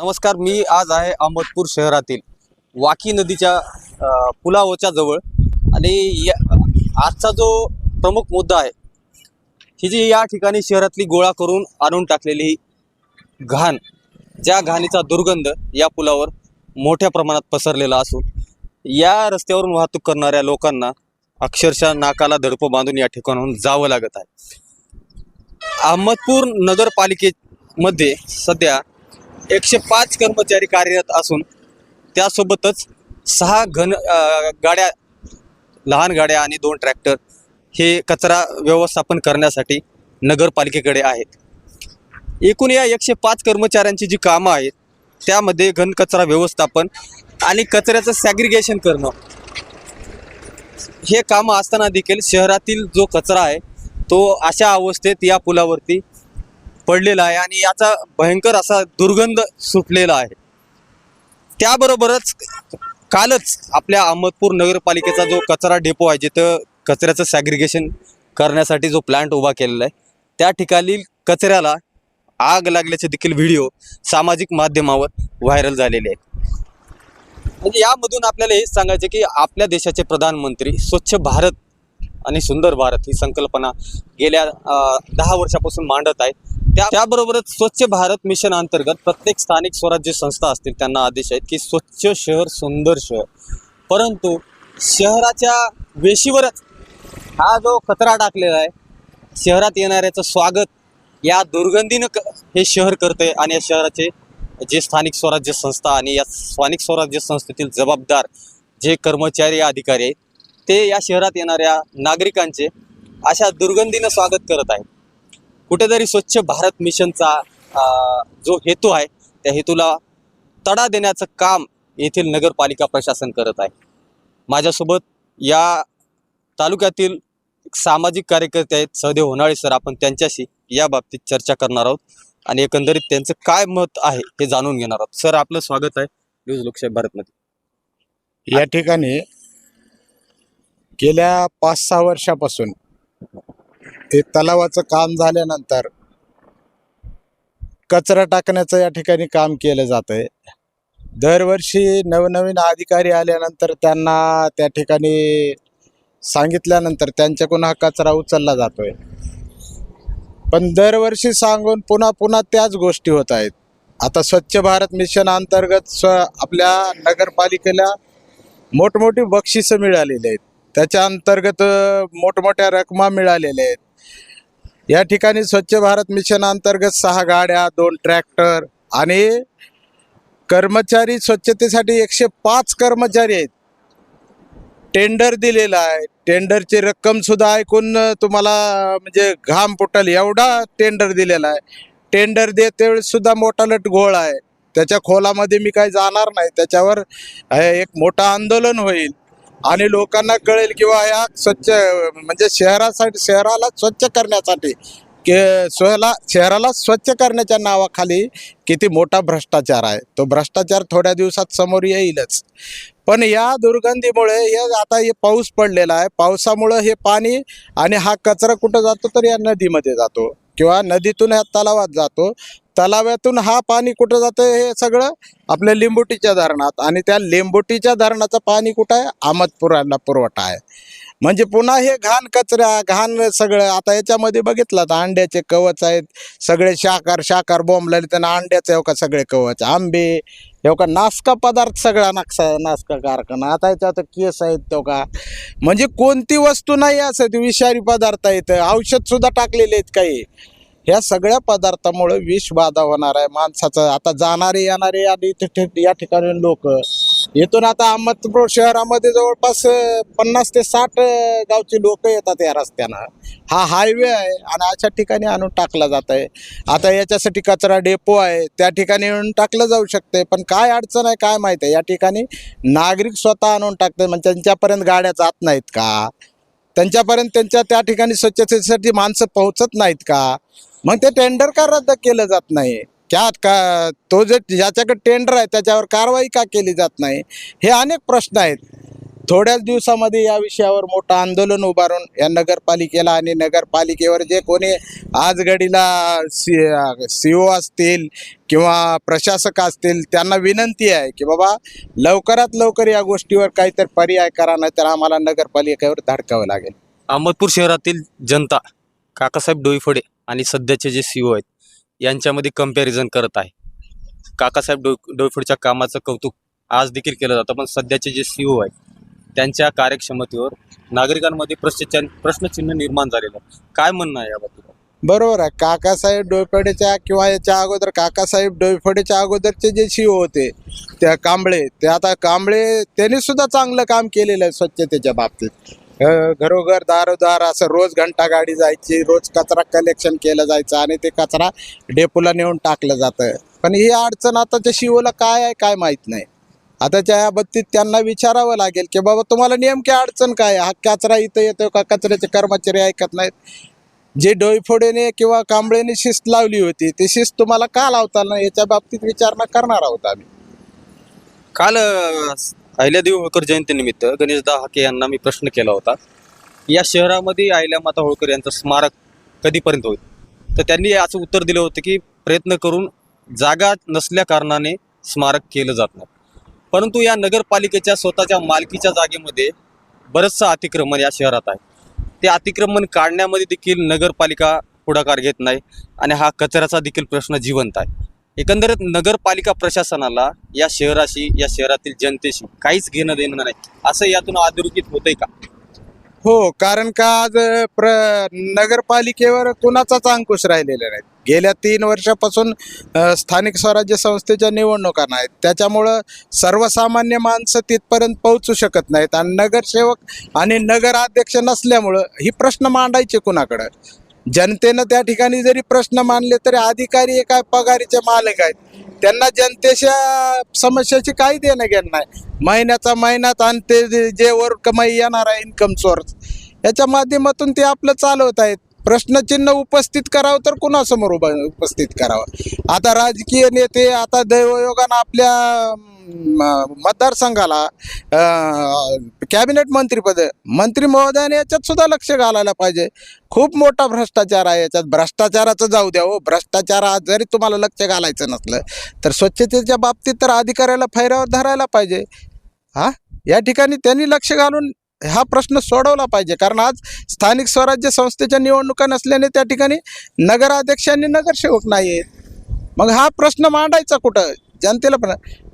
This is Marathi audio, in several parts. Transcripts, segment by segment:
नमस्कार मी आज आहे अहमदपूर शहरातील वाकी नदीच्या पुलावच्या जवळ. आणि या आजचा जो प्रमुख मुद्दा आहे ही जी या ठिकाणी शहरातली गोळा करून आणून टाकलेली घाण ज्या घाणीचा दुर्गंध या पुलावर मोठ्या प्रमाणात पसरलेला असून या रस्त्यावरून वाहतूक करणाऱ्या लोकांना अक्षरशः नाकाला दडपं बांधून या ठिकाणाहून जावं लागत आहे. अहमदपूर नगरपालिकेमध्ये सध्या एकशे पाच कर्मचारी कार्यरत असून त्यासोबतच सहा घन गाड्या लहान गाड्या आणि दोन ट्रॅक्टर हे कचरा व्यवस्थापन करण्यासाठी नगरपालिकेकडे आहेत. एकूण या एकशे पाच कर्मचाऱ्यांची जी कामं आहेत त्यामध्ये घनकचरा व्यवस्थापन आणि कचऱ्याचं सॅग्रिगेशन करणं हे कामं असताना देखील शहरातील जो कचरा आहे तो अशा अवस्थेत या पुलावरती पडलेला आहे आणि याचा भयंकर असा दुर्गंध सुटलेला आहे. त्याबरोबरच कालच आपल्या अहमदपूर नगरपालिकेचा जो कचरा डेपो आहे जिथं कचऱ्याचं सॅग्रिगेशन करण्यासाठी जो प्लांट उभा केलेला आहे त्या ठिकाणी कचऱ्याला आग लागल्याचे देखील व्हिडिओ सामाजिक माध्यमावर व्हायरल झालेले आहेत. म्हणजे यामधून आपल्याला हेच सांगायचे की आपल्या देशाचे प्रधानमंत्री स्वच्छ भारत आणि सुंदर भारत ही संकल्पना गेल्या दहा वर्षापासून मांडत आहे. त्या त्याबरोबरच स्वच्छ भारत मिशन अंतर्गत प्रत्येक स्थानिक स्वराज्य संस्था असतील त्यांना आदेश आहेत की स्वच्छ शहर सुंदर शहर. परंतु शहराच्या वेशीवरच हा जो कचरा टाकलेला आहे शहरात येणाऱ्याचं स्वागत या दुर्गंधीनं क हे शहर करते आणि या शहराचे जे स्थानिक स्वराज्य संस्था आणि या स्थानिक स्वराज्य संस्थेतील जबाबदार जे कर्मचारी अधिकारी आहेत ते या शहरात येणाऱ्या नागरिकांचे अशा दुर्गंधीनं स्वागत करत आहेत. कुठेतरी स्वच्छ भारत मिशनचा जो हेतू आहे त्या हेतूला तडा देण्याचं काम येथील नगरपालिका प्रशासन करत आहे. माझ्यासोबत या तालुक्यातील सामाजिक कार्यकर्ते आहेत सहदेव होनाळे सर. आपण त्यांच्याशी या बाबतीत चर्चा करणार आहोत आणि एकंदरीत त्यांचं काय मत आहे हे जाणून घेणार आहोत. सर आपलं स्वागत आहे न्यूज लोकशाही भारतमध्ये. या ठिकाणी गेल्या पाच सहा वर्षापासून हे तलावाचं काम झाल्यानंतर कचरा टाकण्याचं या ठिकाणी काम केलं जात आहे दरवर्षी नवनवीन अधिकारी आल्यानंतर त्यांना त्या ठिकाणी सांगितल्यानंतर त्यांच्याकडून हा कचरा उचलला जातोय. पण दरवर्षी सांगून पुन्हा पुन्हा त्याच गोष्टी होत आहेत. आता स्वच्छ भारत मिशन अंतर्गत स्व आपल्या नगरपालिकेला मोठमोठी बक्षिसं मिळालेली आहेत. त्याच्या अंतर्गत मोठमोठ्या रकमा मिळालेल्या आहेत. या ठिकाणी स्वच्छ भारत मिशन अंतर्गत सहा गाड्या दोन ट्रॅक्टर आणि कर्मचारी स्वच्छतेसाठी एकशे पाच कर्मचारी आहेत. टेंडर दिलेला आहे. टेंडरची रक्कम सुद्धा ऐकून तुम्हाला म्हणजे घाम फुटल एवढा टेंडर दिलेला आहे. टेंडर देते वेळेस सुद्धा मोठा लट घोळ आहे. त्याच्या खोलामध्ये मी काही जाणार नाही. त्याच्यावर एक मोठं आंदोलन होईल. आणि लोकांना कळेल किंवा या स्वच्छ म्हणजे शहरासाठी शहराला स्वच्छ करण्यासाठी के स्वला शहराला स्वच्छ करण्याच्या नावाखाली किती मोठा भ्रष्टाचार आहे. तो भ्रष्टाचार थोड्या दिवसात समोर येईलच. पण या दुर्गंधीमुळे हे आता हे पाऊस पडलेला आहे. पावसामुळं हे पाणी आणि हा कचरा कुठं जातो तर या नदीमध्ये जातो. किंवा नदीतून या तलावात जातो. तलाव्यातून हा पाणी कुठं जातं हे सगळं आपल्या लिंबोटीच्या धरणात. आणि त्या लिंबोटीच्या धरणाचं पाणी कुठं आहे? अहमदपुराला पुरवठा आहे. म्हणजे पुन्हा हे घाण कचरा घाण सगळं आता याच्यामध्ये बघितलं तर अंड्याचे कवच आहेत. सगळे शाकार शाकार बोंबलेले त्यांना अंड्याचे हो का सगळे कवच आंबे हो का पदार्थ सगळा नाक्सा नासका कारखाना. आता याच्यात केस आहेत तो का? म्हणजे कोणती वस्तू नाही असं ते विषारी पदार्थ आहेत. औषध सुद्धा टाकलेले आहेत काही. ह्या सगळ्या पदार्थामुळे विष बाधा होणार आहे. माणसाचं आता जाणारे येणारे आणि इथे या ठिकाणी लोक. इथून आता अहमदपूर शहरामध्ये जवळपास पन्नास ते साठ गावची लोक येतात या रस्त्यानं. हा हायवे आहे आणि अशा ठिकाणी आणून टाकला जात आहे आता याच्यासाठी कचरा डेपो आहे. त्या ठिकाणी आणून टाकलं जाऊ शकते पण काय अडचण आहे काय माहीत आहे? या ठिकाणी नागरिक स्वतः आणून टाकतात. म्हणजे त्यांच्यापर्यंत गाड्या जात नाहीत का? त्यांच्यापर्यंत त्यांच्या त्या ठिकाणी स्वच्छतेसाठी माणसं पोहोचत नाहीत का? मग ते टेंडर का रद्द केलं जात नाही? क्या का तो जे ज्याच्याकडे टेंडर आहे त्याच्यावर कारवाई का केली जात नाही? हे अनेक प्रश्न आहेत. थोड्याच दिवसामध्ये या विषयावर मोठं आंदोलन उभारून या नगरपालिकेला आणि नगरपालिकेवर जे कोणी आज घडीला सी सी ओ असतील किंवा प्रशासक असतील त्यांना विनंती आहे की बाबा लवकरात लवकर या गोष्टीवर काहीतरी पर्याय करा नाही तर आम्हाला नगरपालिकेवर धडकावं लागेल. अहमदपूर शहरातील जनता काकासाहेब डोईफोडे आणि सध्याचे जे सीओ आहेत यांच्यामध्ये कंपॅरिझन करत आहे. काकासाहेब डो डोईफोडेच्या कामाचं कौतुक आज देखील केलं जातं पण सध्याचे जे सीओ आहेत त्यांच्या कार्यक्षमतेवर नागरिकांमध्ये प्रश्न प्रश्नचिन्ह निर्माण झालेलं आहे. काय म्हणणं आहे याबाबतीत बरोबर आहे. काकासाहेब डोईफोडेच्या किंवा याच्या अगोदर काकासाहेब डोईफोडेच्या अगोदरचे जे शिव होते त्या कांबळे ते आता कांबळे त्यांनी सुद्धा चांगलं काम केलेलं आहे स्वच्छतेच्या बाबतीत. घरोघर दारोदार असं रोज घंटा गाडी जायची रोज कचरा कलेक्शन केलं जायचं आणि ते कचरा डेपोला नेऊन टाकलं जातं. पण ही अडचण आताच्या शिवला काय आहे काय माहीत नाही. आताच्या या बाबतीत त्यांना विचारावं लागेल की बाबा तुम्हाला नेमकी अडचण काय हा कचरा इथं येतो का? कचऱ्याचे कर्मचारी ऐकत नाहीत. जे डोईफोडेने किंवा कांबळेने शिस्त लावली होती ती शिस्त तुम्हाला का लावता ना याच्या बाबतीत विचारणा करणार आहोत आम्ही. काल अ, अहिल्यादेवी होळकर जयंतीनिमित्त गणेशदा हाके यांना मी प्रश्न केला होता. या शहरामध्ये अहिल्यामाता होळकर यांचं स्मारक कधीपर्यंत होईल? तर त्यांनी असं उत्तर दिलं होतं की प्रयत्न करून जागा नसल्या कारणाने स्मारक केलं जात नाही. परंतु या नगरपालिकेच्या स्वतःच्या मालकीच्या जागेमध्ये बरंचसं अतिक्रमण या शहरात आहे. ते अतिक्रमण काढण्यामध्ये देखील नगरपालिका पुढाकार घेत नाही आणि हा कचऱ्याचा देखील प्रश्न जिवंत आहे. एकंदरीत नगरपालिका प्रशासनाला या शहराशी या शहरातील जनतेशी काहीच घेणं देणं नाही. असं यातून अधोरेखित होतंय का? हो कारण का आज प्र नगरपालिकेवर कुणाचाच अंकुश राहिलेला नाही. गेल्या तीन वर्षापासून अ, स्थानिक स्वराज्य संस्थेच्या निवडणुका नाहीत. त्याच्यामुळं सर्वसामान्य माणसं तिथपर्यंत पोहोचू शकत नाहीत. आणि नगरसेवक आणि नगराध्यक्ष नसल्यामुळं ही प्रश्न मांडायचे कुणाकडं? जनतेनं त्या ठिकाणी जरी प्रश्न मानले तरी अधिकारी हे काय पगारीचे मालक आहेत. त्यांना जनतेच्या समस्याची काही देणं घेणं नाही. महिन्याचा महिन्यात आणि ते जे- वर कमाई येणार आहे इन्कम सोर्स याच्या माध्यमातून ते आपलं चालवत आहेत. प्रश्नचिन्ह उपस्थित करावं तर कुणासमोर उभा उपस्थित करावं? आता राजकीय नेते आता दैवयोगानं आपल्या मतदारसंघाला कॅबिनेट मंत्रीपद मंत्री महोदयाने याच्यात सुद्धा लक्ष घालायला पाहिजे. खूप मोठा भ्रष्टाचार आहे याच्यात. भ्रष्टाचाराचं जाऊ द्या हो. भ्रष्टाचार आज जरी तुम्हाला लक्ष घालायचं नसलं तर स्वच्छतेच्या बाबतीत तर अधिकाऱ्याला फैऱ्यावर धरायला पाहिजे. हा? या ठिकाणी त्यांनी लक्ष घालून हा प्रश्न सोडवला पाहिजे. कारण आज स्थानिक स्वराज्य संस्थेच्या निवडणुका नसल्याने त्या ठिकाणी नगराध्यक्षांनी नगरसेवक नाही आहेत मग हा प्रश्न मांडायचा कुठं? जनतेला पण.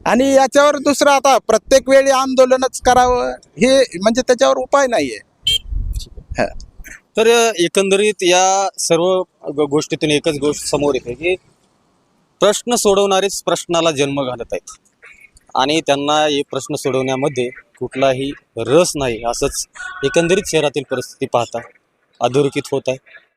आणि याच्यावर दुसरं आता प्रत्येक वेळी आंदोलनच करावं हे म्हणजे त्याच्यावर उपाय नाही आहे तर एकंदरीत या सर्व गोष्टीतून एकच गोष्ट समोर येते की प्रश्न सोडवणारेच प्रश्नाला जन्म घालत आहेत. आणि त्यांना हे प्रश्न सोडवण्यामध्ये कुठलाही रस नाही असंच एकंदरीत शहरातील परिस्थिती पाहता अधोरेखित होत आहे.